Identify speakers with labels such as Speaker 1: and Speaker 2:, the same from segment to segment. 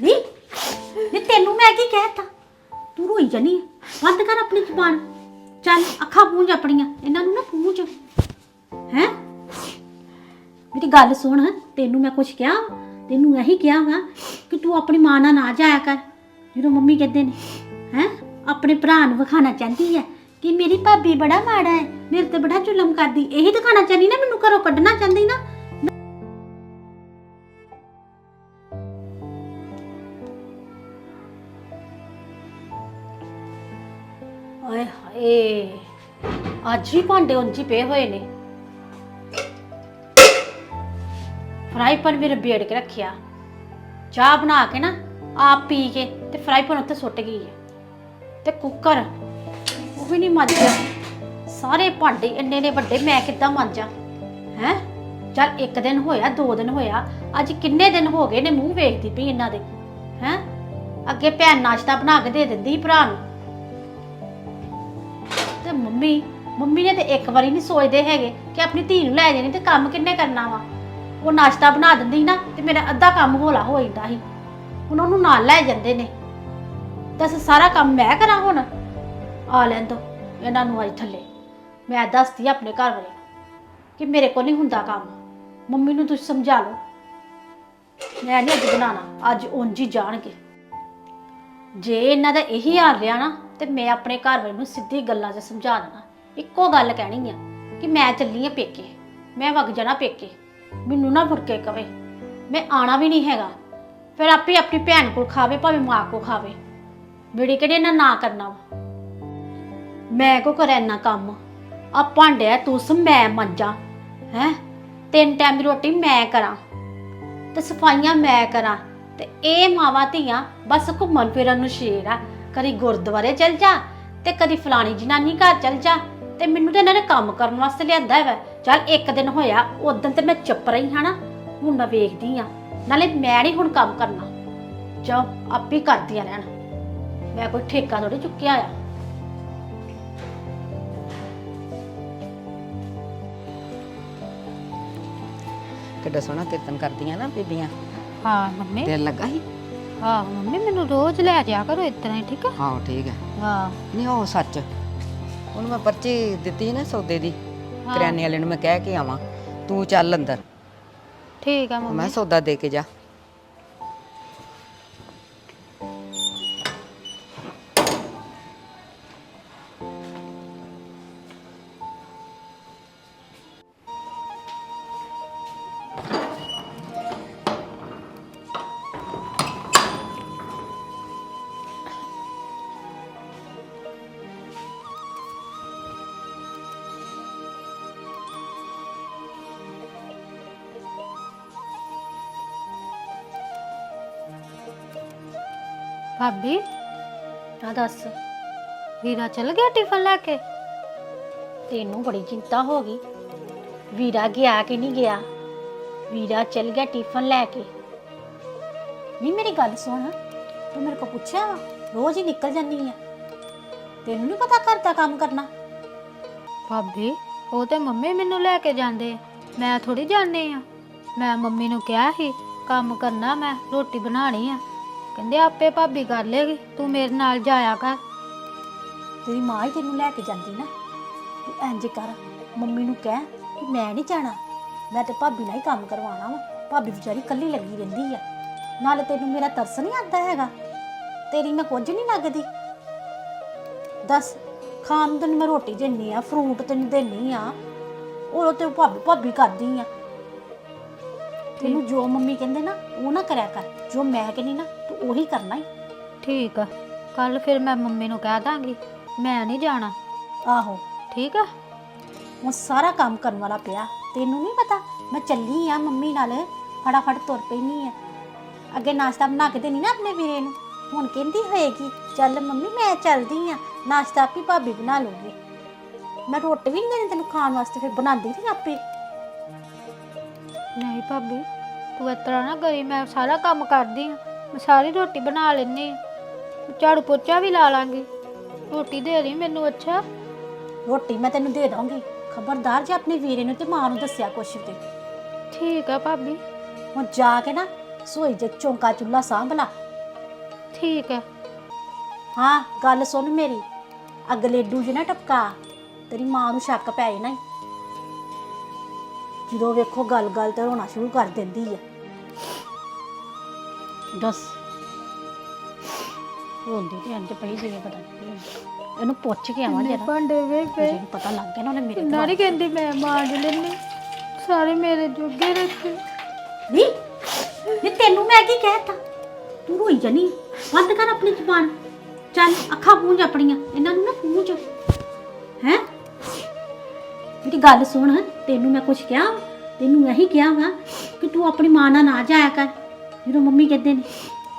Speaker 1: ਨਹੀਂ ਨਹੀਂ ਤੈਨੂੰ ਮੈਂ ਕੀ ਕਹਿਤਾ? ਤੂੰ ਰੋਈ ਜਾਨੀ ਹੈ ਬੰਦ ਕਰ ਆਪਣੀ ਜ਼ੁਬਾਨ। ਚੱਲ, ਅੱਖਾਂ ਪੂੰਝ ਆਪਣੀਆਂ। ਇਹਨਾਂ ਨੂੰ ਨਾ ਪੂੰਝ। ਹੈ? ਮੇਰੀ ਗੱਲ ਸੁਣ, ਤੈਨੂੰ ਮੈਂ ਕੁਝ ਕਿਹਾ ਵਾ? ਤੈਨੂੰ ਇਹੀ ਕਿਹਾ ਵਾ ਕਿ ਤੂੰ ਆਪਣੀ ਮਾਂ ਨਾਲ ਨਾ ਜਾਇਆ ਕਰ, ਜਦੋਂ ਮੰਮੀ ਕਹਿੰਦੇ ਨੇ। ਹੈ? ਆਪਣੇ ਭਰਾ ਨੂੰ ਵਿਖਾਣਾ ਚਾਹੁੰਦੀ ਹੈ ਕਿ ਮੇਰੀ ਭਾਬੀ ਬੜਾ ਮਾੜਾ ਹੈ, ਮੇਰੇ ਤੇ ਬੜਾ ਜ਼ੁਲਮ ਕਰਦੀ। ਇਹੀ ਦਿਖਾਣਾ ਚਾਹੁੰਦੀ ਨਾ ਮੈਨੂੰ, ਘਰੋਂ ਕੱਢਣਾ ਚਾਹੁੰਦੀ ਨਾ। ਓਏ ਹਾਏ, ਅੱਜ ਵੀ ਭਾਂਡੇ ਉਂਝ ਹੀ ਪਏ ਹੋਏ ਨੇ। ਫਰਾਈ ਪੈਨ ਵੀ ਰਬੇੜ ਕੇ ਰੱਖਿਆ। ਚਾਹ ਬਣਾ ਕੇ ਨਾ ਆਪ ਪੀ ਕੇ ਤੇ ਫਰਾਈ ਪੈਨ ਉੱਤੇ ਸੁੱਟ ਗਈ ਹੈ। ਤੇ ਕੁੱਕਰ, ਉਹ ਵੀ ਨਹੀਂ ਮਾਂਜਿਆ ਸਾਰੇ ਭਾਂਡੇ ਇੰਨੇ ਨੇ ਵੱਡੇ, ਮੈਂ ਕਿੱਦਾਂ ਮਾਂਜਾਂ ਹੈ? ਚੱਲ ਇੱਕ ਦਿਨ ਹੋਇਆ, ਦੋ ਦਿਨ ਹੋਇਆ, ਅੱਜ ਕਿੰਨੇ ਦਿਨ ਹੋ ਗਏ ਨੇ ਮੂੰਹ ਵੇਖਦੀ ਪਈ ਇਹਨਾਂ ਦੇ। ਹੈ? ਅੱਗੇ ਭੈਣ ਨਾਸ਼ਤਾ ਬਣਾ ਕੇ ਦੇ ਦਿੰਦੀ ਭਰਾ ਨੂੰ। ਤੇ ਮੰਮੀ ਮੰਮੀ ਨੇ ਤੇ ਇੱਕ ਵਾਰੀ ਨਹੀਂ ਸੋਚਦੇ ਹੈਗੇ ਕਿ ਆਪਣੀ ਧੀ ਨੂੰ ਲੈ ਜਾਣੀ ਤੇ ਕੰਮ ਕਿੰਨੇ ਕਰਨਾ ਵਾ। ਉਹ ਨਾਸ਼ਤਾ ਬਣਾ ਦਿੰਦੀ ਨਾ ਤੇ ਮੇਰਾ ਅੱਧਾ ਕੰਮ ਹੋਲਾ ਹੋ ਜਾਂਦਾ ਸੀ। ਹੁਣ ਉਹਨੂੰ ਨਾਲ ਲੈ ਜਾਂਦੇ ਨੇ। ਦੱਸ ਸਾਰਾ ਕੰਮ ਮੈਂ ਕਰਾਂ ਹੁਣ? ਆ ਲੈਣ ਦੋ, ਇਹਨਾਂ ਨੂੰ ਅੱਜ ਥੱਲੇ। ਮੈਂ ਦੱਸਦੀ ਆਪਣੇ ਘਰ ਵਾਲੇ ਕਿ ਮੇਰੇ ਕੋਲ ਨਹੀਂ ਹੁੰਦਾ ਕੰਮ। ਮੰਮੀ ਨੂੰ ਤੁਸੀਂ ਸਮਝਾ ਲਓ। ਮੈਂ ਨਹੀਂ ਅੱਜ ਬਣਾਣਾ ਅੱਜ ਉਂਝ ਹੀ ਜਾਣਗੇ। ਜੇ ਇਹਨਾਂ ਦਾ ਇਹੀ ਹਾਲ ਰਿਹਾ ਨਾ ਤੇ ਮੈਂ ਆਪਣੇ ਘਰ ਵਾਲੇ ਨੂੰ ਸਿੱਧੀ ਗੱਲਾਂ 'ਚ ਸਮਝਾ ਦੇਣਾ ਇੱਕੋ ਗੱਲ ਕਹਿਣੀ ਆ ਕਿ ਮੈਂ ਚੱਲੀ ਆ ਪੇਕੇ। ਮੈਂ ਵਗ ਜਾਣਾ ਪੇਕੇ। ਮੈਨੂੰ ਨਾ ਫੁਰਕੇ ਕਵੇ। ਮੈਂ ਆਣਾ ਵੀ ਨਹੀਂ ਹੈਗਾ। ਫਿਰ ਆਪੇ ਆਪਣੀ ਭੈਣ ਕੋਲ ਖਾਵੇ, ਭਾਵੇਂ ਮਾਂ ਕੋਲ ਖਾਵੇ। ਮੇਰੀ ਕਿਹੜੇ ਨਾ ਨਾ ਕਰਨਾ ਵਾ? ਮੈਂ ਕੋ ਕਰਾਂ ਇੰਨਾ ਕੰਮ? ਆ ਭਾਂਡਿਆ ਤੂੰ ਮੈਂ ਮੰਜਾਂ। ਹੈ? ਤਿੰਨ ਟਾਈਮ ਦੀ ਰੋਟੀ ਮੈਂ ਕਰਾਂ। ਤੇ ਸਫਾਈਆਂ ਮੈਂ ਕਰਾਂ। ਤੇ ਇਹ ਮਾਵਾਂ ਧੀਆਂ ਬਸ ਘੁੰਮਣ ਫਿਰਨ ਨੂੰ ਸ਼ੇਰ ਆ। ਕਦੀ ਗੁਰਦੁਆਰੇ ਚਲ ਜਾ ਤੇ ਕਦੀ ਫਲਾਣੀ ਜਨਾਨੀ ਘਰ ਚਲ ਜਾ ਤੇ ਮੈਨੂੰ ਤੇ ਇਹਨਾਂ ਨੇ ਕੰਮ ਕਰਨ ਵਾਸਤੇ ਲਿਆਂਦਾ ਹੈ ਚੱਲ ਇੱਕ ਦਿਨ ਹੋਇਆ ਉਦੋਂ ਤੇ ਮੈਂ ਚੁੱਪ ਰਹੀ ਹਾਂ ਨਾ ਹੁਣ ਮੈਂ ਵੇਖਦੀ ਆ ਨਾਲੇ ਮੈਂ ਨਹੀਂ ਹੁਣ ਕੰਮ ਕਰਨਾ। ਜਾਓ ਆਪੇ ਕਰਦੀਆਂ ਰਹਿਣ। ਮੈਂ ਕੋਈ ਠੇਕਾ ਥੋੜੀ ਚੁੱਕਿਆ ਆ।
Speaker 2: ਕਿੱਡਾ ਸੋਹਣਾ ਕੀਰਤਨ ਕਰਦੀਆਂ ਨਾ ਬੀਬੀਆਂ।
Speaker 3: ਹਾਂ ਮੰਮੀ।
Speaker 2: ਦਿਲ ਲੱਗਾ ਸੀ?
Speaker 3: ਹਾਂ ਮੰਮੀ ਮੈਨੂੰ ਰੋਜ਼ ਲੈ ਜਾ ਕਰੋ ਇਤਨਾ ਹੀ ਠੀਕ ਆ?
Speaker 2: ਹਾਂ ਠੀਕ ਹੈ
Speaker 3: ਹਾਂ।
Speaker 2: ਨਹੀਂ ਉਹ ਸੱਚ। ਉਹਨੂੰ ਮੈਂ ਪਰਚੀ ਦਿੱਤੀ ਨਾ ਸੌਦੇ ਦੀ ਕਰਿਆਨੇ ਵਾਲੇ ਨੂੰ ਮੈਂ ਕਹਿ ਕੇ ਆਵਾਂ ਤੂੰ ਚੱਲ ਅੰਦਰ।
Speaker 3: ਠੀਕ ਆ
Speaker 2: ਮੈਂ ਸੌਦਾ ਦੇ ਕੇ ਜਾ।
Speaker 3: ਭਾਬੀ
Speaker 1: ਆ ਦੱਸ,
Speaker 3: ਵੀਰਾ ਚਲ ਗਿਆ ਟਿਫਨ ਲੈ ਕੇ?
Speaker 1: ਤੈਨੂੰ ਬੜੀ ਚਿੰਤਾ ਹੋ ਗਈ। ਵੀਰਾ ਗਿਆ ਕਿ ਨਹੀਂ ਗਿਆ? ਵੀਰਾ ਚਲ ਗਿਆ ਟਿਫਨ ਲੈ ਕੇ। ਨਹੀਂ, ਮੇਰੀ ਗੱਲ ਸੁਣ। ਤੂੰ ਮੇਰੇ ਕੋਲ ਪੁੱਛਿਆ ਵਾ, ਰੋਜ਼ ਹੀ ਨਿਕਲ ਜਾਂਦੀ ਆ। ਤੈਨੂੰ ਨਹੀਂ ਪਤਾ ਘਰ ਦਾ ਕੰਮ ਕਰਨਾ?
Speaker 3: ਭਾਬੀ, ਉਹ ਤੇ ਮੰਮੀ ਮੈਨੂੰ ਲੈ ਕੇ ਜਾਂਦੇ ਆ। ਮੈਂ ਥੋੜੀ ਜਾਂਦੀ ਆ। ਮੈਂ ਮੰਮੀ ਨੂੰ ਕਿਹਾ ਸੀ, ਕੰਮ ਕਰਨਾ ਮੈਂ, ਰੋਟੀ ਬਣਾਣੀ ਆ। ਕਹਿੰਦੇ ਆਪੇ ਭਾਬੀ ਕਰ ਲੇਗੀ ਤੂੰ ਮੇਰੇ ਨਾਲ ਜਾਇਆ ਕਰ।
Speaker 1: ਤੇਰੀ ਮਾਂ ਹੀ ਤੈਨੂੰ ਲੈ ਕੇ ਜਾਂਦੀ ਨਾ। ਤੂੰ ਇੰਜ ਕਰ ਮੰਮੀ ਨੂੰ ਕਹਿ ਕਿ ਮੈਂ ਨਹੀਂ ਜਾਣਾ। ਮੈਂ ਤੇ ਭਾਬੀ ਨਾਲ ਹੀ ਕੰਮ ਕਰਵਾਉਣਾ ਵਾ। ਭਾਬੀ ਵਿਚਾਰੀ ਇਕੱਲੀ ਲੱਗੀ ਰਹਿੰਦੀ ਆ। ਨਾਲੇ ਤੈਨੂੰ ਮੇਰਾ ਤਰਸ ਨਹੀਂ ਆਉਂਦਾ ਹੈਗਾ। ਤੇਰੀ ਮੈਂ ਕੁਝ ਨਹੀਂ ਲੱਗਦੀ। ਦੱਸ ਖਾਣ ਨੂੰ ਮੈਂ ਰੋਟੀ ਦਿੰਨੀ ਆ ਫਰੂਟ ਤੈਨੂੰ ਦਿੰਨੀ ਆ। ਉਹ ਤੇ ਭਾਬੀ ਭਾਬੀ ਕਰਦੀ ਆ। ਤੈਨੂੰ ਜੋ ਮੰਮੀ ਕਹਿੰਦੇ ਨਾ ਉਹ ਨਾ ਕਰਿਆ ਕਰ। ਜੋ ਮੈਂ ਕਹਿੰਦੀ ਨਾ ਉਹੀ ਕਰਨਾ ਹੀ
Speaker 3: ਠੀਕ ਆ ਕੱਲ ਫਿਰ ਮੈਂ ਮੰਮੀ ਨੂੰ ਕਹਿ ਦਾਂਗੀ ਮੈਂ ਨਹੀਂ ਜਾਣਾ।
Speaker 1: ਆਹੋ।
Speaker 3: ਠੀਕ ਆ?
Speaker 1: ਉਹ ਸਾਰਾ ਕੰਮ ਕਰਨ ਵਾਲਾ ਪਿਆ ਤੈਨੂੰ ਨਹੀਂ ਪਤਾ ਮੈਂ ਚੱਲੀ ਆ ਮੰਮੀ ਨਾਲ ਫਟਾਫਟ ਤੁਰ ਪੈਣੀ ਆ। ਅੱਗੇ ਨਾਸ਼ਤਾ ਬਣਾ ਕੇ ਦੇਣੀ ਨਾ ਆਪਣੇ ਵੀਰੇ ਨੂੰ ਹੁਣ ਕਹਿੰਦੀ ਹੋਏਗੀ ਚੱਲ ਮੰਮੀ ਮੈਂ ਚੱਲਦੀ ਆ ਨਾਸ਼ਤਾ ਆਪੀ ਭਾਬੀ ਬਣਾ ਲੂਗੀ ਮੈਂ ਰੋਟੀ ਵੀ ਨਹੀਂ ਦੇਣੀ ਤੈਨੂੰ ਖਾਣ ਵਾਸਤੇ ਫਿਰ ਬਣਾਉਂਦੀ ਨਹੀਂ ਆਪੇ।
Speaker 3: ਨਹੀਂ ਭਾਬੀ ਤੂੰ ਇਸ ਤਰ੍ਹਾਂ ਨਾ ਕਰੀ ਮੈਂ ਸਾਰਾ ਕੰਮ ਕਰਦੀ ਆ। ਮੈਂ ਸਾਰੀ ਰੋਟੀ ਬਣਾ ਲੈਣੀ ਆ ਝਾੜੂ ਪੋਚਾ ਵੀ ਲਾ ਲਾਂਗੀ। ਰੋਟੀ ਦੇ ਦੇ ਮੈਨੂੰ ਅੱਛਾ?
Speaker 1: ਰੋਟੀ ਮੈਂ ਤੈਨੂੰ ਦੇ ਦਾਂਗੀ ਖਬਰਦਾਰ ਜੇ ਆਪਣੇ ਵੀਰੇ ਨੂੰ ਤੇ ਮਾਂ ਨੂੰ ਦੱਸਿਆ ਕੁਛ ਤੇ।
Speaker 3: ਠੀਕ ਆ ਭਾਬੀ।
Speaker 1: ਹੁਣ ਜਾ ਕੇ ਨਾ ਸੋਈ ਜੇ ਚੌਂਕਾ ਚੁੱਲਾ ਸਾਂਭ ਲਾ।
Speaker 3: ਠੀਕ ਹੈ
Speaker 1: ਹਾਂ ਗੱਲ ਸੁਣ ਮੇਰੀ। ਅਗਲੇਡੂ 'ਚ ਨਾ ਟਪਕਾ ਤੇਰੀ ਮਾਂ ਨੂੰ ਸ਼ੱਕ ਪੈ ਜਾਣਾ ਈ। ਜਦੋਂ ਵੇਖੋ ਗੱਲ-ਗੱਲ ਤੇ ਰੋਣਾ ਸ਼ੁਰੂ ਕਰ ਦਿੰਦੀ ਹੈ ਦੱਸ। ਰੋਂਦੀ ਤੇ ਅੰਜ ਪਈ ਜਿਵੇਂ ਪਤਾ ਨਹੀਂ ਇਹਨੂੰ ਪੁੱਛ ਕੇ ਆਵਾਂ
Speaker 3: ਕਿੰਨੇ
Speaker 1: ਜਰਾ।
Speaker 3: ਭਾਂਡੇ ਵੇ ਪਏ
Speaker 1: ਜਿਹਨੂੰ ਪਤਾ ਲੱਗ ਗਿਆ ਨਾ ਉਹਨੇ ਮੇਰੇ
Speaker 3: ਨਾ ਨਹੀਂ ਕਹਿੰਦੀ ਮੈਂ ਮਾਂਜ ਲੈਣੀ ਸਾਰੇ ਮੇਰੇ ਜੋਗੇ ਰੱਖੇ।
Speaker 1: ਨਹੀਂ ਨਹੀਂ ਤੈਨੂੰ ਮੈਂ ਕੀ ਕਹਿਤਾ? ਤੂੰ ਰੋਈ ਜਾਨੀ ਬੰਦ ਕਰ ਆਪਣੀ ਜ਼ੁਬਾਨ। ਚੱਲ ਅੱਖਾਂ ਪੂੰਝ ਆਪਣੀਆਂ। ਇਹਨਾਂ ਨੂੰ ਨਾ ਪੂੰਝ ਹੈ? ਮੇਰੀ ਗੱਲ ਸੁਣ। ਤੈਨੂੰ ਮੈਂ ਕੁਝ ਕਿਹਾ? ਤੈਨੂੰ ਇਹੀ ਕਿਹਾ ਵਾ ਕਿ ਤੂੰ ਆਪਣੀ ਮਾਂ ਨਾਲ ਨਾ ਜਾਇਆ ਕਰ। ਜਦੋਂ ਮੰਮੀ ਕਹਿੰਦੇ ਨੇ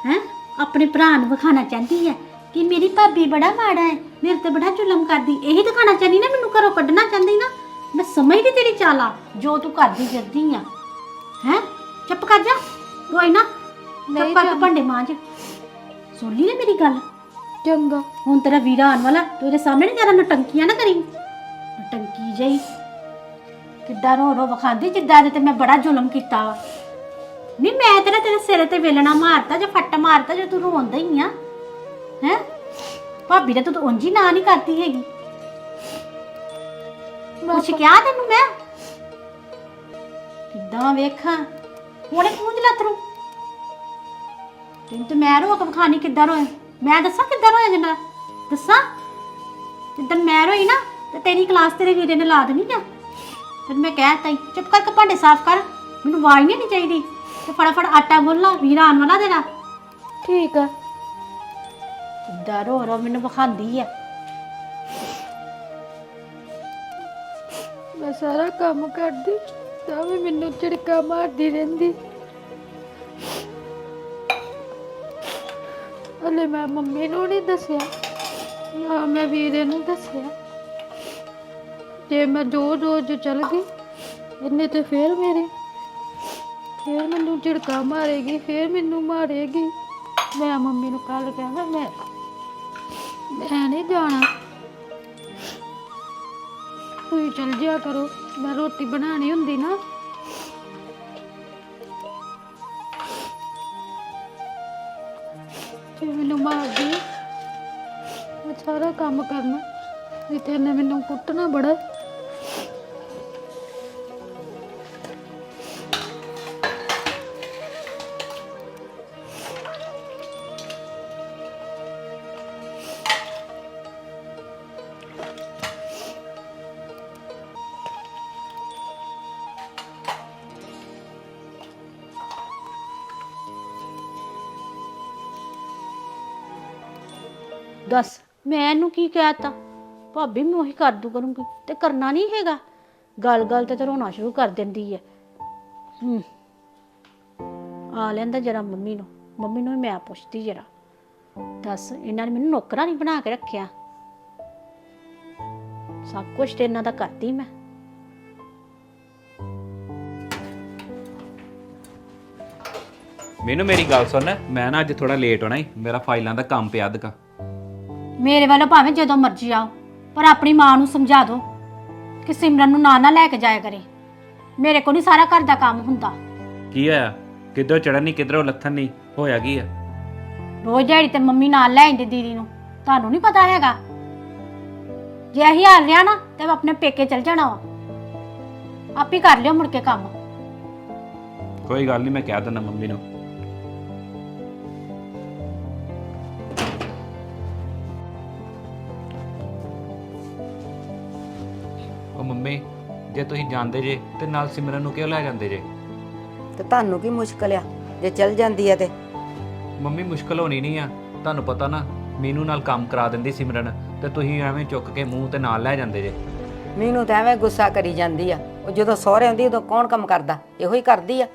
Speaker 1: ਹੈ ਆਪਣੇ ਭਰਾ ਨੂੰ ਵਿਖਾਣਾ ਚਾਹੁੰਦੀ ਹੈ ਕਿ ਮੇਰੀ ਭਾਬੀ ਬੜਾ ਮਾੜਾ ਹੈ ਮੇਰੇ ਤੇ ਬੜਾ ਜ਼ੁਲਮ ਕਰਦੀ ਇਹੀ ਦਿਖਾਣਾ ਚਾਹੁੰਦੀ ਨਾ ਮੈਨੂੰ ਘਰੋਂ ਕੱਢਣਾ ਚਾਹੁੰਦੀ ਨਾ। ਮੈਂ ਸਮਝਦੀ ਤੇਰੀ ਚਾਲਾ ਜੋ ਤੂੰ ਕਰਦੀ ਫਿਰਦੀ ਆ। ਹੈ ਚੁੱਪ ਕਰ ਜਾ ਰੋਈ ਨਾ
Speaker 3: ਨਹੀਂ ਜਾਂਦੀ।
Speaker 1: ਭਾਂਡੇ ਮਾਂਜ। ਸੁਣ ਲਈ ਨਾ ਮੇਰੀ ਗੱਲ।
Speaker 3: ਚੰਗਾ।
Speaker 1: ਹੁਣ ਤੇਰਾ ਵੀਰਾ ਆਉਣ ਵਾਲਾ ਤੂੰ ਉਹਦੇ ਸਾਹਮਣੇ ਨਹੀਂ ਜਰਾ ਨਟੰਕੀਆਂ ਨਾ ਕਰੀ। ਨਟੰਕੀ ਜਈ ਕਿੱਦਾਂ ਰੋ ਰੋ ਵਖਾਂਦੀ ਜਿੱਦਾਂ ਦੇ ਤੇ ਮੈਂ ਬੜਾ ਜ਼ੁਲਮ ਕੀਤਾ ਵਾ। ਨਹੀਂ ਮੈਂ ਤੇਰਾ ਤੇਰੇ ਸਿਰ ਤੇ ਵੇਲਣਾ ਮਾਰਤਾ ਜਾਂ ਫੱਟ ਮਾਰਤਾ ਜੇ ਤੂੰ ਰੋਂਦਾ ਹੀ ਆ। ਹੈ? ਭਾਬੀ ਦਾ ਤੂੰ ਤਾਂ ਉਂਝ ਹੀ ਨਾ ਨਹੀਂ ਕਰਦੀ ਹੈਗੀ। ਕੁਛ ਕਿਹਾ ਤੈਨੂੰ ਮੈਂ? ਕਿੱਦਾਂ ਵੇਖਾਂ? ਹੁਣੇ ਪੂੰਝ ਲੱਤ ਨੂੰ ਤੈਨੂੰ ਤੇ ਮੈਂ ਰੋ ਕੇ ਵਿਖਾਣੀ ਕਿੱਦਾਂ ਰੋਏ ਮੈਂ ਦੱਸਾਂ ਕਿੱਦਾਂ ਰੋਇਆ ਜਨਾ ਦੱਸਾਂ? ਜਿੱਦਣ ਮੈਂ ਰੋਈ ਨਾ ਤੇ ਤੇਰੀ ਕਲਾਸ ਤੇਰੇ ਵੀਰੇ ਨੇ ਲਾ ਦੇਣੀ ਆ। ਤੇ ਮੈਂ ਕਹਿ ਤਾ ਈ, ਚੁੱਪ ਕਰਕੇ ਭਾਂਡੇ ਸਾਫ਼ ਕਰ। ਮੈਨੂੰ ਆਵਾਜ਼ ਨਹੀਂ ਚਾਹੀਦੀ। ਤੇ ਫਟਾਫਟ ਆਟਾ ਗੁੰਨ ਲਾ ਵੀਰਾ ਆਉਣ ਵਾਲਾ ਤੇਰਾ
Speaker 3: ਠੀਕ ਹੈ
Speaker 1: ਕਿੱਦਾਂ ਰੋ ਰੋ ਮੈਨੂੰ ਵਿਖਾਉਂਦੀ ਆ।
Speaker 3: ਮੈਂ ਸਾਰਾ ਕੰਮ ਕਰਦੀ ਤਾਂ ਵੀ ਮੈਨੂੰ ਝਿੜਕਾ ਮਾਰਦੀ ਰਹਿੰਦੀ। ਹਲੇ ਮੈਂ ਮੰਮੀ ਨੂੰ ਨਹੀਂ ਦੱਸਿਆ ਨਾ ਮੈਂ ਵੀਰੇ ਨੂੰ ਦੱਸਿਆ। ਜੇ ਮੈਂ ਜੋ ਰੋਜ਼ ਚਲ ਗਈ ਇਹਨੇ ਤੇ ਫੇਰ ਮੇਰੇ ਫੇਰ ਮੈਨੂੰ ਝਿੜਕਾ ਮਾਰੇਗੀ, ਫੇਰ ਮੈਨੂੰ ਮਾਰੇਗੀ। ਮੈਂ ਮੰਮੀ ਨੂੰ ਕੱਲ ਕਹਿੰਦਾ ਮੈਂ ਮੈਂ ਨਹੀਂ ਜਾਣਾ। ਤੁਸੀਂ ਚਲ ਜਿਆ ਕਰੋ, ਮੈਂ ਰੋਟੀ ਬਣਾਣੀ ਹੁੰਦੀ ਨਾ। ਤੇ ਮੈਨੂੰ ਮਾਰਦੀ। ਮੈਂ ਸਾਰਾ ਕੰਮ ਕਰਨਾ ਵੀ ਤੇਨੇ ਮੈਨੂੰ ਕੁੱਟਣਾ ਬੜਾ।
Speaker 1: ਦੱਸ, ਮੈਂ ਇਹਨੂੰ ਕੀ ਕਹਿਤਾ ਭਾਬੀ, ਮੈਂ ਉਹੀ ਕਰ ਦੂ ਕਰੂੰਗੀ, ਤੇ ਕਰਨਾ ਨਹੀਂ ਹੈਗਾ। ਗੱਲ ਗੱਲ ਤੇ ਰੋਣਾ ਸ਼ੁਰੂ ਕਰ ਦਿੰਦੀ ਹੈ ਹੂੰ। ਆ ਲੈਂਦਾ ਜਰਾ ਮੰਮੀ ਨੂੰ। ਮੰਮੀ ਨੂੰ ਵੀ ਮੈਂ ਪੁੱਛਦੀ ਜਰਾ। ਦੱਸ, ਇਹਨਾਂ ਨੇ ਮੈਨੂੰ ਨੌਕਰਾਂ ਨਹੀਂ ਬਣਾ ਕੇ ਰੱਖਿਆ। ਸਭ ਕੁਝ ਤੇ ਇਹਨਾਂ ਦਾ ਕਰਦੀ ਮੈਂ।
Speaker 4: ਮੈਨੂੰ ਮੇਰੀ ਗੱਲ ਸੁਣ, ਮੈਂ ਨਾ ਅੱਜ ਥੋੜਾ ਲੇਟ ਹੋਣਾ ਈ। ਮੇਰਾ ਫਾਈਲਾਂ ਦਾ ਕੰਮ ਪਿਆ ਅਧਕਾ
Speaker 1: ਮੇਰੇ ਵੱਲੋਂ ਭਾਵੇਂ ਜਦੋਂ ਮਰਜ਼ੀ ਆਓ ਪਰ ਆਪਣੀ ਮਾਂ ਨੂੰ ਸਮਝਾ ਦਿਓ ਕਿ ਸਿਮਰਨ ਨੂੰ ਨਾ ਨਾ ਲੈ ਕੇ ਜਾਇਆ ਕਰੇ। ਮੇਰੇ ਕੋਲ ਨਹੀਂ ਸਾਰਾ ਘਰ ਦਾ ਕੰਮ ਹੁੰਦਾ।
Speaker 4: ਕੀ ਹੋਇਆ? ਕਿੱਧਰੋਂ ਚੜਨ ਨਹੀਂ ਕਿੱਧਰੋਂ ਲੱਥਣ ਨਹੀਂ? ਹੋਇਆ ਕੀ ਆ?
Speaker 1: ਰੋਜ਼ ਦਿਹਾੜੀ ਤੇ ਮੰਮੀ ਨਾਲ ਲੈ ਆਉਂਦੀ ਦੀਦੀ ਨੂੰ। ਤੁਹਾਨੂੰ ਨਹੀਂ ਪਤਾ ਹੈਗਾ? ਜੇ ਇਹੀ ਹਾਲ ਰਿਹਾ ਨਾ ਤੇ ਮੈਂ ਆਪਣੇ ਪੇਕੇ ਚਲ ਜਾਣਾ ਵਾ। ਆਪ ਹੀ ਕਰ ਲਿਓ ਮੁੜ ਕੇ ਕੰਮ।
Speaker 4: ਕੋਈ ਗੱਲ ਨਹੀਂ ਮੈਂ ਕਹਿ ਦਿੰਦਾ ਮੰਮੀ ਨੂੰ। ਉਹ ਮੰਮੀ ਜੇ ਤੁਸੀਂ ਜਾਂਦੇ ਜੇ ਤੇ ਨਾਲ ਸਿਮਰਨ ਨੂੰ ਕਿਉਂ ਲੈ ਜਾਂਦੇ ਜੇ?
Speaker 2: ਤੇ ਤੁਹਾਨੂੰ ਕੀ ਮੁਸ਼ਕਲ ਆ? ਜੇ ਚੱਲ ਜਾਂਦੀ ਆ ਤੇ।
Speaker 4: ਮੰਮੀ ਮੁਸ਼ਕਲ ਹੋਣੀ ਨਹੀਂ ਆ। ਤੁਹਾਨੂੰ ਪਤਾ ਨਾ ਮੀਨੂ ਨਾਲ ਕੰਮ ਕਰਾ ਦਿੰਦੀ ਸਿਮਰਨ ਤੇ ਤੁਸੀਂ ਐਵੇਂ ਚੁੱਕ ਕੇ ਮੂੰਹ ਤੇ ਨਾਲ ਲੈ ਜਾਂਦੇ ਜੇ।
Speaker 2: ਮੈਨੂੰ ਤਾਂ ਐਵੇਂ ਗੁੱਸਾ ਕਰੀ ਜਾਂਦੀ ਆ। ਉਹ ਜਦੋਂ ਸਹੁਰੇ ਹੁੰਦੀ ਉਦੋਂ ਕੌਣ ਕੰਮ ਕਰਦਾ? ਇਹੋ ਹੀ ਕਰਦੀ ਆ।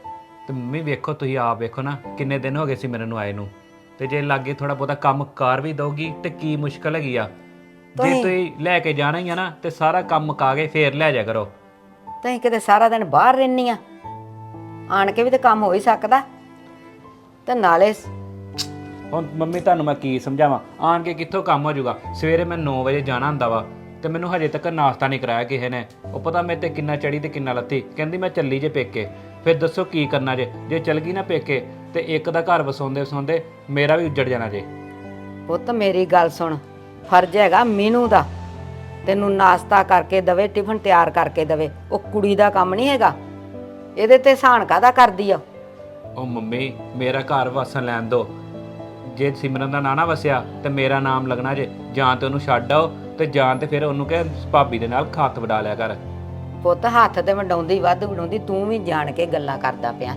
Speaker 4: ਤੇ ਮੰਮੀ ਵੇਖੋ ਤੁਸੀਂ ਆਪ ਵੇਖੋ ਨਾ ਕਿੰਨੇ ਦਿਨ ਹੋ ਗਏ ਸੀ ਮੈਨੂੰ ਆਏ ਨੂੰ। ਤੇ ਜੇ ਲਾਗੇ ਥੋੜਾ ਬਹੁਤਾ ਕੰਮ ਕਾਰ ਵੀ ਦੋਗੀ ਤੇ ਕੀ ਮੁਸ਼ਕਲ ਹੈਗੀ ਆ? ਜੇ
Speaker 2: ਤੁਸੀਂ-
Speaker 4: ਤੁਸੀਂ ਲੈ ਕੇ ਜਾਣਾ ਹੀ ਆ ਨਾ ਤੇ ਸਾਰਾ ਕੰਮ ਮੁਕਾ ਕੇ ਫੇਰ ਲੈ ਜਾ ਕਰੋ।
Speaker 2: ਤਹੀਂ ਕਿਤੇ ਸਾਰਾ ਦਿਨ ਬਾਹਰ ਰਹਿਨੀ ਆ। ਆਣ ਕੇ ਵੀ ਤੇ ਕੰਮ ਹੋ ਹੀ ਸਕਦਾ। ਤੇ ਨਾਲੇ
Speaker 4: ਹੁਣ ਮੰਮੀ ਤੁਹਾਨੂੰ ਮੈਂ ਕੀ ਸਮਝਾਵਾਂ? ਆਣ ਕੇ ਕਿੱਥੋਂ ਕੰਮ ਹੋ ਜਾਊਗਾ? ਸਵੇਰੇ ਮੈਂ 9 ਵਜੇ ਜਾਣਾ ਹੁੰਦਾ ਵਾ ਤੇ ਮੈਨੂੰ ਹਜੇ ਤੱਕ ਨਾਸ਼ਤਾ ਨਹੀਂ ਕਰਾਇਆ ਕਿਸੇ ਨੇ। ਉਹ ਪਤਾ ਮੇਰੇ ਤੇ ਕਿੰਨਾ ਚੜੀ ਤੇ ਕਿੰਨਾ ਲੱਤੀ। ਕਹਿੰਦੀ ਮੈਂ ਚੱਲੀ ਜੇ ਪੇਕੇ। ਫਿਰ ਦੱਸੋ ਕੀ ਕਰਨਾ ਜੇ? ਜੇ ਚੱਲ ਗਈ ਨਾ ਪੇਕੇ ਤੇ ਇੱਕ ਦਾ ਘਰ ਵਸਾਉਂਦੇ ਵਸਾਉਂਦੇ ਮੇਰਾ ਵੀ ਉੱਜੜ ਜਾਣਾ ਜੇ।
Speaker 2: ਪੁੱਤ ਮੇਰੀ ਗੱਲ ਸੁਣ। ਫਰਜ਼ ਹੈਗਾ ਮੀਨੂ ਦਾ। ਤੈਨੂੰ ਨਾਸ਼ਤਾ ਕਰਕੇ ਦਵੇ ਟਿਫਨ ਤਿਆਰ ਕਰਕੇ ਦਵੇ। ਉਹ ਕੁੜੀ ਦਾ ਕੰਮ ਨਹੀਂ ਹੈਗਾ। ਇਹਦੇ ਤੇ ਸਾਨ ਕਾਦਾ ਕਰਦੀ ਆ?
Speaker 4: ਉਹ ਮੰਮੀ ਮੇਰਾ ਘਰ ਵਸਣ ਲੈਣ ਦੋ। ਜੇ ਸਿਮਰਨ ਦਾ ਨਾਂ ਨਾ ਵਸਿਆ ਤੇ ਮੇਰਾ ਨਾਮ ਲੱਗਣਾ ਜੇ। ਜਾਂ ਤੇ ਉਹਨੂੰ ਛੱਡ ਆਓ ਤੇ ਜਾਂ ਤੇ ਫਿਰ ਉਹਨੂੰ ਕਹੇ ਭਾਬੀ ਦੇ ਨਾਲ ਖਾਤ ਵਡਾ ਲਿਆ ਕਰ।
Speaker 2: ਪੁੱਤ ਹੱਥ ਤੇ ਵਡਾਉਂਦੀ ਵੱਧ ਵਡਾਉਂਦੀ ਤੂੰ ਵੀ ਜਾਣ ਕੇ ਗੱਲਾਂ ਕਰਦਾ ਪਿਆ।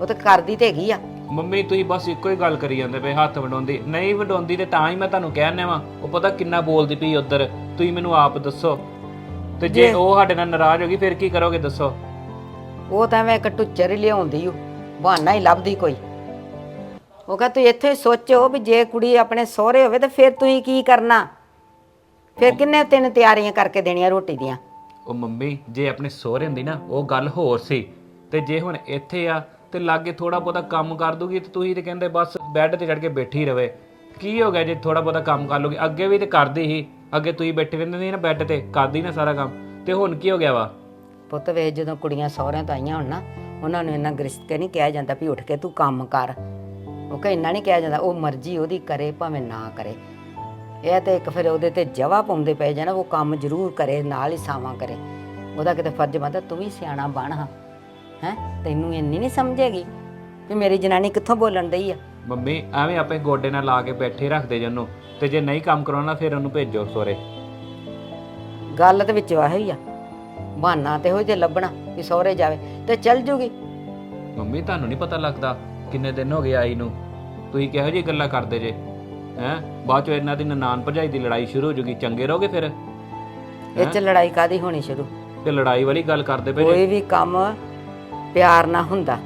Speaker 2: ਉਹ ਤਾਂ ਕਰਦੀ ਤੇ ਹੈਗੀ ਆ।
Speaker 4: ਮੰਮੀ ਤੁਸੀਂ ਬਸ ਇੱਕੋ ਹੀ ਗੱਲ ਕਰੀ ਜਾਂਦੇ ਪਏ ਹੱਥ ਵਡਾਉਂਦੀ। ਨਹੀਂ ਵਡਾਉਂਦੀ ਤੇ ਤਾਂ ਹੀ ਮੈਂ ਤੁਹਾਨੂੰ ਕਹਿਣਾ ਵਾ। ਉਹ ਪਤਾ ਕਿੰਨਾ ਬੋਲਦੀ ਪਈ ਉਧਰ। ਤੁਸੀਂ ਮੈਨੂੰ ਆਪ ਦੱਸੋ। ਤੇ ਜੇ
Speaker 2: ਜੇ-
Speaker 4: ਉਹ ਸਾਡੇ ਨਾਲ ਨਾਰਾਜ਼ ਹੋ ਗਈ ਫਿਰ ਕੀ ਕਰੋਗੇ ਦੱਸੋ?
Speaker 2: ਉਹ ਤਾਂ ਐਵੇਂ ਇੱਕ ਟੁੱਚਰ ਹੀ ਲਿਆਉਂਦੀ ਓ। ਬਹਾਨਾ ਹੀ ਲੱਭਦੀ ਕੋਈ। ਉਹ ਕਹ ਤੂੰ ਇੱਥੇ ਸੋਚੋ ਵੀ ਜੇ ਕੁੜੀ ਆਪਣੇ ਸਹੁਰੇ ਹੋਵੇ ਤਾਂ ਫਿਰ ਤੁਸੀਂ ਕੀ ਕਰਨਾ? ਫਿਰ ਕਿੰਨੇ ਤਿੰਨ ਤਿਆਰੀਆਂ ਕਰਕੇ ਦੇਣੀਆਂ ਰੋਟੀ ਦੀਆਂ?
Speaker 4: ਉਹ ਮੰਮੀ ਜੇ ਆਪਣੇ ਸਹੁਰੇ ਹੁੰਦੀ ਨਾ ਉਹ ਗੱਲ ਹੋਰ ਸੀ। ਤੇ ਜੇ ਹੁਣ ਇੱਥੇ ਆ ਤੇ ਲਾਗੇ ਥੋੜਾ ਬਹੁਤਾ ਕੰਮ ਕਰ ਦੂਗੀ ਤੇ ਤੁਸੀਂ ਤੇ ਕਹਿੰਦੇ ਬਸ ਬੈੱਡ ਤੇ ਚੜ ਕੇ ਬੈਠੀ ਰਵੇ। ਕੀ ਹੋ ਗਿਆ ਜੇ ਥੋੜਾ ਬਹੁਤਾ ਕੰਮ ਕਰ ਲੋਗੇ? ਅੱਗੇ ਵੀ ਤੇ ਕਰਦੀ ਸੀ। ਅੱਗੇ ਤੁਸੀਂ ਬੈਠੇ ਰਹਿੰਦੇ ਸੀ ਨਾ ਬੈੱਡ ਤੇ, ਕਰਦੀ ਨਾ ਸਾਰਾ ਕੰਮ। ਤੇ ਹੁਣ ਕੀ ਹੋ ਗਿਆ ਵਾ?
Speaker 2: ਪੁੱਤ ਵੇ ਜਦੋਂ ਕੁੜੀਆਂ ਸਹੁਰਿਆਂ ਤੋਂ ਆਈਆਂ ਹੋਣ ਨਾ, ਉਹਨਾਂ ਨੂੰ ਇੰਨਾ ਗ੍ਰਿਸ਼ਤ ਕੇ ਨਹੀਂ ਕਿਹਾ ਜਾਂਦਾ ਵੀ ਉੱਠ ਕੇ ਤੂੰ ਕੰਮ ਕਰ। ਉਹ ਕਹ ਇੰਨਾ ਨਹੀਂ ਕਿਹਾ ਜਾਂਦਾ, ਉਹ ਮਰਜ਼ੀ ਉਹਦੀ ਕਰੇ, ਭਾਵੇਂ ਨਾ ਕਰੇ। ਇਹ ਤੇ ਇੱਕ ਫਿਰ ਉਹਦੇ ਤੇ ਜਵਾ ਪਾਉਂਦੇ ਪਏ ਜਾਣਾ ਉਹ ਕੰਮ ਜ਼ਰੂਰ ਕਰੇ, ਨਾਲ ਹੀ ਸਾਵਾਂ ਕਰੇ। ਉਹਦਾ ਕਿਤੇ ਫਰਜ਼ ਬਣਦਾ, ਤੂੰ ਵੀ ਸਿਆਣਾ ਬਣ ਹਾਂ। ਹੈ? ਤੈਨੂੰ ਇੰਨੀ ਨਹੀਂ ਸਮਝੇਗੀ ਵੀ ਮੇਰੀ ਜਨਾਨੀ ਕਿੱਥੋਂ ਬੋਲਣ ਦਈ ਆ?
Speaker 4: ਮੰਮੀ ਐਵੇਂ ਆਪੇ ਗੋਡੇ ਨਾਲ ਲਾ ਕੇ ਬੈਠੇ ਰੱਖਦੇ ਜੰਨੂ ਤੇ ਜੇ ਨਹੀਂ ਕੰਮ ਕਰਾਉਣਾ ਫਿਰ ਉਹਨੂੰ ਭੇਜੋ ਸੋਰੇ
Speaker 2: ਗੱਲ ਤੇ ਵਿੱਚ ਵਾਹੀ ਆ। ਬਹਾਨਾ ਤੇ ਹੋ ਜੇ ਲੱਭਣਾ ਵੀ ਸਹੁਰੇ ਜਾਵੇ ਤੇ ਚੱਲ ਜੂਗੀ।
Speaker 4: ਮੰਮੀ ਤੁਹਾਨੂੰ ਨਹੀਂ ਪਤਾ ਲੱਗਦਾ ਕਿੰਨੇ ਦਿਨ ਹੋ ਗਏ ਆਈ ਨੂੰ? ਤੁਸੀਂ ਕਿਹੋ ਜਿਹੀ ਗੱਲਾਂ ਕਰਦੇ ਜੇ? ਹੈਂ? ਬਾਅਦ ਚੋਂ ਇਹਨਾਂ ਦੀ ਨਨਾਨ ਭਰਜਾਈ ਦੀ ਲੜਾਈ ਸ਼ੁਰੂ ਹੋ ਜੂਗੀ। ਚੰਗੇ ਰਹੋਗੇ ਫਿਰ?
Speaker 2: ਇਹ ਚ ਲੜਾਈ ਕਾਦੀ ਹੋਣੀ ਸ਼ੁਰੂ?
Speaker 4: ਤੇ ਲੜਾਈ ਵਾਲੀ ਗੱਲ ਕਰਦੇ ਪਏ ਜੇ?
Speaker 2: ਕੋਈ ਵੀ ਕੰਮ ਪਿਆਰ ਨਾ ਹੁੰਦਾ।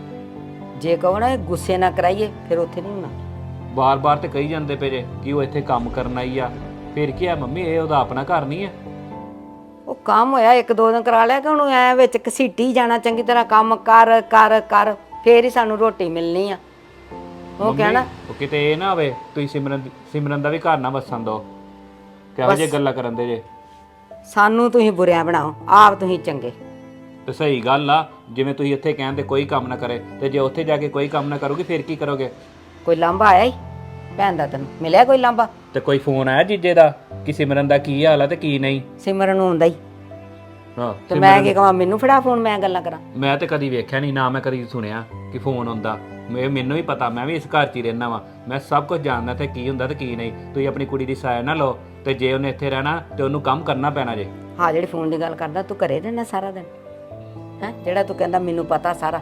Speaker 2: ਜੇ ਕਹੋ ਨਾ ਇਹ ਗੁੱਸੇ ਨਾ ਕਰਾਈਏ ਫਿਰ ਉੱਥੇ ਨਹੀਂ ਹੋਣਾ।
Speaker 4: ਬਾਰ-ਬਾਰ ਤੇ ਕਹੀ ਜਾਂਦੇ ਪਏ ਜੇ ਕਿ ਉਹ ਇੱਥੇ ਕੰਮ ਕਰਨ ਆਈ ਆ। ਫਿਰ ਕੀ ਆ ਮੰਮੀ ਇਹ ਉਹਦਾ ਆਪਣਾ ਘਰ ਨਹੀਂ ਹੈ
Speaker 2: ਉਹ ਕੰਮ ਹੋਇਆ ਇੱਕ ਦੋ ਦਿਨ ਕਰਾ ਲਿਆ ਕਿ ਉਹਨੂੰ ਐ ਵਿੱਚ ਘਸੀਟੀ ਜਾਣਾ ਚੰਗੀ ਤਰ੍ਹਾਂ ਕੰਮ ਕਰ ਕਰ ਕਰ ਫੇਰ ਹੀ ਸਾਨੂੰ ਰੋਟੀ ਮਿਲਣੀ ਆ। ਉਹ
Speaker 4: ਮੰਮੀ,
Speaker 2: ਕਹਿਣਾ
Speaker 4: ਉਹ ਕਿਤੇ ਇਹ ਨਾ ਹੋਵੇ ਤੁਸੀਂ ਸਿਮਰਨ ਸਿਮਰਨ ਦਾ ਵੀ ਘਰ ਨਾ ਵਸਣ ਦੋ। ਕਿਹੋ ਜਿਹੀ ਗੱਲਾਂ ਕਰਨ ਦੇ ਜੇ।
Speaker 2: ਸਾਨੂੰ ਤੁਸੀਂ ਬੁਰਿਆਂ ਬਣਾਓ ਆਪ ਤੁਸੀਂ ਚੰਗੇ।
Speaker 4: ਤੇ ਸਹੀ ਗੱਲ ਆ ਜਿਵੇਂ ਤੁਸੀਂ ਇੱਥੇ ਕਹਿੰਦੇ ਕੋਈ ਕੰਮ ਨਾ ਕਰੇ ਤੇ ਜੇ ਉੱਥੇ ਜਾ ਕੇ ਕੋਈ ਕੰਮ ਨਾ ਕਰੋਗੇ ਫਿਰ ਕੀ ਕਰੋਗੇ?
Speaker 2: ਕੋਈ ਲਾਂਭਾ ਆਇਆ ਹੀ ਭੈਣ ਦਾ ਤੈਨੂੰ ਮਿਲਿਆ ਕੋਈ ਲਾਂਭਾ?
Speaker 4: ਤੇ ਕੋਈ ਫੋਨ ਆਇਆ ਜੀਜੇ ਦਾ ਕਿ ਸਿਮਰਨ ਦਾ ਕੀ ਹਾਲ ਆ ਤੇ ਕੀ ਨਹੀਂ?
Speaker 2: ਸਿਮਰਨ ਨੂੰ ਹੁੰਦਾ ਹੀ
Speaker 4: ਹਾਂ
Speaker 2: ਤੇ ਮੈਂ ਕੀ ਕਹਾਂ ਮੈਨੂੰ ਫੜਾ ਫੋਨ ਮੈਂ ਗੱਲਾਂ ਕਰਾਂ।
Speaker 4: ਮੈਂ ਤੇ ਕਦੀ ਵੇਖਿਆ ਨਹੀਂ ਨਾ ਮੈਂ ਕਦੀ ਸੁਣਿਆ ਕਿ ਫੋਨ ਆਉਂਦਾ ਮੈਂ ਮੈਨੂੰ ਵੀ ਪਤਾ ਮੈਂ ਵੀ ਇਸ ਘਰ 'ਚ ਹੀ ਰਹਿਣਾ ਵਾਂ। ਮੈਂ ਸਭ ਕੁਝ ਜਾਣਦਾ ਤੇ ਕੀ ਹੁੰਦਾ ਤੇ ਕੀ ਨਹੀਂ। ਤੁਸੀਂ ਆਪਣੀ ਕੁੜੀ ਦੀ ਸਾਇਆ ਨਾ ਲਓ ਤੇ ਜੇ ਉਹਨੇ ਇੱਥੇ ਰਹਿਣਾ ਤੇ ਉਹਨੂੰ ਕੰਮ ਕਰਨਾ ਪੈਣਾ ਜੇ।
Speaker 2: ਹਾਂ ਜਿਹੜੀ ਫੋਨ ਦੀ ਗੱਲ ਕਰਦਾ ਤੂੰ ਘਰੇ ਰਹਿਣਾ ਸਾਰਾ ਦਿਨ। ਹੈ? ਜਿਹੜਾ ਤੂੰ ਕਹਿੰਦਾ ਮੈਨੂੰ ਪਤਾ ਸਾਰਾ।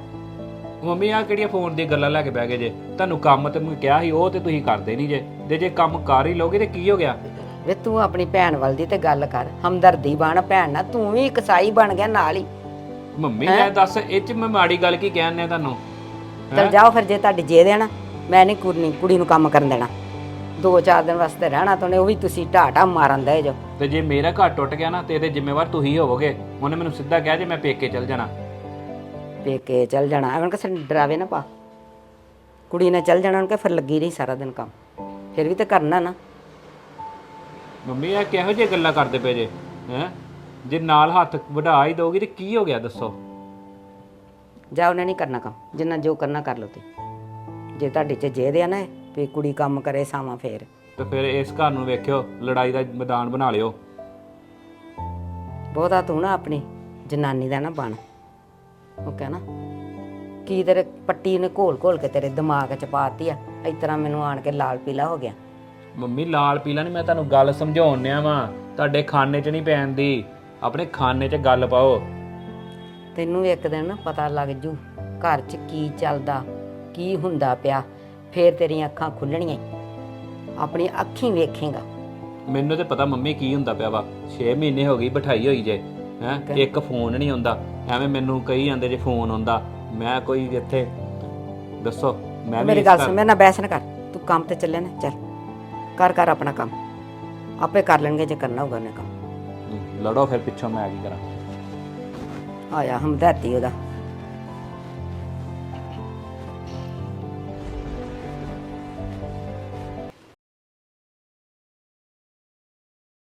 Speaker 4: ਮੰਮੀ ਆ ਕਿਹੜੀਆਂ ਫੋਨ ਦੀ ਗੱਲਾਂ ਲੈ ਕੇ ਬਹਿ ਗਏ ਜੇ? ਤੁਹਾਨੂੰ ਕੰਮ ਤੇ ਮੈਂ ਕਿਹਾ ਸੀ ਉਹ ਤੇ ਤੁਸੀਂ ਕਰਦੇ ਨਹੀਂ ਜੇ। ਤੇ ਜੇ ਕੰਮ ਕਰ ਹੀ ਲੋਗੇ ਤੇ ਕੀ ਹੋ ਗਿਆ?
Speaker 2: ਵੇ ਤੂੰ ਆਪਣੀ ਭੈਣ ਵੱਲ ਦੀ ਤੇ ਗੱਲ ਕਰ। ਹਮਦਰਦੀ ਬਣ ਭੈਣ ਨਾਲ ਤੂੰ ਵੀ ਕਸਾਈ ਬਣ ਗਿਆ ਨਾਲ ਹੀ।
Speaker 4: ਮੰਮੀ ਮੈਂ ਦੱਸ ਇਹ 'ਚ ਮੈਂ ਮਾੜੀ ਗੱਲ ਕੀ ਕਹਿਣ ਤੁਹਾਨੂੰ?
Speaker 2: ਚਲ ਜਾਓ ਫਿਰ ਜੇ ਤੁਹਾਡੀ ਜੇ ਦੇਣਾ ਮੈਂ ਨਹੀਂ ਕੁੜੀ ਨੂੰ ਕੰਮ ਕਰਨ ਦੇਣਾ। ਦੋ ਚਾਰ ਦਿਨ ਵਾਸਤੇ ਰਹਿਣਾ ਤਾਂ ਉਹਨੇ ਉਹ ਵੀ ਤੁਸੀਂ ਢਾਟਾ ਮਾਰਨ ਦੇ ਜੋ।
Speaker 4: ਤੇ ਜੇ ਮੇਰਾ ਘਰ ਟੁੱਟ ਗਿਆ ਨਾ ਤੇ ਇਹਦੇ ਜ਼ਿੰਮੇਵਾਰ ਤੁਸੀਂ ਹੋਵੋਗੇ। ਉਹਨੇ ਮੈਨੂੰ ਸਿੱਧਾ ਕਿਹਾ ਜੇ ਮੈਂ ਪੇਕੇ ਚਲ ਜਾਣਾ।
Speaker 2: ਪੇਕੇ ਚੱਲ ਜਾਣਾ। ਐਵੇਂ ਕਿਸੇ ਨੂੰ ਡਰਾਵੇ ਨਾ ਪਾ। ਕੁੜੀ ਨੇ ਚੱਲ ਜਾਣਾ ਉਹਨੂੰ ਕਿ ਫਿਰ ਲੱਗੀ ਰਹੀ ਸਾਰਾ ਦਿਨ ਕੰਮ। ਫਿਰ ਵੀ ਤੇ ਕਰਨਾ ਨਾ।
Speaker 4: ਮੰਮੀ ਇਹ ਕਿਹੋ ਜਿਹੀ ਗੱਲਾਂ ਕਰਦੇ ਪਏ ਜੇ? ਹੈ? ਜੇ ਨਾਲ ਹੱਥ ਵਢਾ ਹੀ ਦੋਗੀ ਤੇ ਕੀ ਹੋ ਗਿਆ ਦੱਸੋ?
Speaker 2: ਜਾ ਉਹਨੇ ਨਹੀਂ ਕਰਨਾ ਕੰਮ। ਜਿੰਨਾ ਜੋ ਕਰਨਾ ਕਰ ਲਓ ਤੇ ਜੇ ਤੁਹਾਡੇ ਚ ਜੇ ਦੇ ਆ ਨਾ ਇਹ, ਵੀ ਕੁੜੀ ਕੰਮ ਕਰੇ ਸਾਵਾਂ ਫੇਰ।
Speaker 4: ਤੇ ਫਿਰ ਇਸ ਘਰ ਨੂੰ ਵੇਖਿਓ ਲੜਾਈ ਦਾ ਮੈਦਾਨ ਬਣਾ ਲਿਓ।
Speaker 2: ਬਹੁਤਾ ਤੂੰ ਨਾ ਆਪਣੀ ਜਨਾਨੀ ਦਾ ਨਾ ਬਣ। ਉਹ ਕਹਿਣਾ ਕੀ ਤੇਰੇ ਪੱਟੀ ਨੇ ਘੋਲ ਘੋਲ ਕੇ ਤੇਰੇ ਦਿਮਾਗ 'ਚ ਪਾਤੀ ਆ ਇਸ ਤਰ੍ਹਾਂ ਮੈਨੂੰ ਆਣ ਕੇ ਲਾਲ ਪੀਲਾ ਹੋ ਗਿਆ।
Speaker 4: ਮੰਮੀ ਲਾਲ ਪੀਲਾ ਨਹੀਂ ਮੈਂ ਤੁਹਾਨੂੰ ਗੱਲ ਸਮਝਾਉਣ ਨਿਆ ਵਾਂ। ਤੁਹਾਡੇ ਖਾਨੇ 'ਚ ਨਹੀਂ ਪੈਂਦੀ ਆਪਣੇ ਖਾਨੇ 'ਚ ਗੱਲ ਪਾਓ।
Speaker 2: ਤੈਨੂੰ ਇੱਕ ਦਿਨ ਨਾ ਪਤਾ ਲੱਗ ਜੂ ਘਰ 'ਚ ਕੀ ਚੱਲਦਾ ਕੀ ਹੁੰਦਾ ਪਿਆ। ਫੇਰ ਤੇਰੀਆਂ ਅੱਖਾਂ ਖੁੱਲਣੀਆਂ ਈ। ਆਪਣੀ ਅੱਖੀਂ ਵੇਖੇਗਾ।
Speaker 4: ਮੈਨੂੰ ਤੇ ਪਤਾ ਮੰਮੀ ਕੀ ਹੁੰਦਾ ਪਿਆ ਵਾ। 6 ਮਹੀਨੇ ਹੋ ਗਈ ਬਿਠਾਈ ਹੋਈ ਜੇ ਹੈ? ਇੱਕ ਫੋਨ ਨਹੀਂ ਆਉਂਦਾ ਐਵੇਂ ਮੈਨੂੰ ਕਹੀ ਜਾਂਦੇ ਜੇ ਫੋਨ ਆਉਂਦਾ ਮੈਂ ਕੋਈ ਇੱਥੇ ਦੱਸੋ ਮੈਂ ਵੀ
Speaker 2: ਮੇਰੀ
Speaker 4: ਇਸ
Speaker 2: ਗੱਲ
Speaker 4: ਘਰ-
Speaker 2: ਸੁਣ ਮੇਰੇ ਨਾਲ ਬਹਿਸ ਨਾ ਕਰ। ਤੂੰ ਕੰਮ ਤੇ ਚੱਲੇ ਨਾ ਚੱਲ। ਕਰ ਕਰ ਆਪਣਾ ਕੰਮ। ਆਪੇ ਕਰ ਲੈਣਗੇ ਜੇ ਕਰਨਾ ਹੋਊਗਾ ਉਹਨੇ ਕੰਮ।
Speaker 4: ਲੜੋ ਫਿਰ ਪਿੱਛੋਂ ਮੈਂ ਕੀ ਕਰਾਂ।
Speaker 2: ਆਇਆ ਹਮਦਰਦੀ ਉਹਦਾ।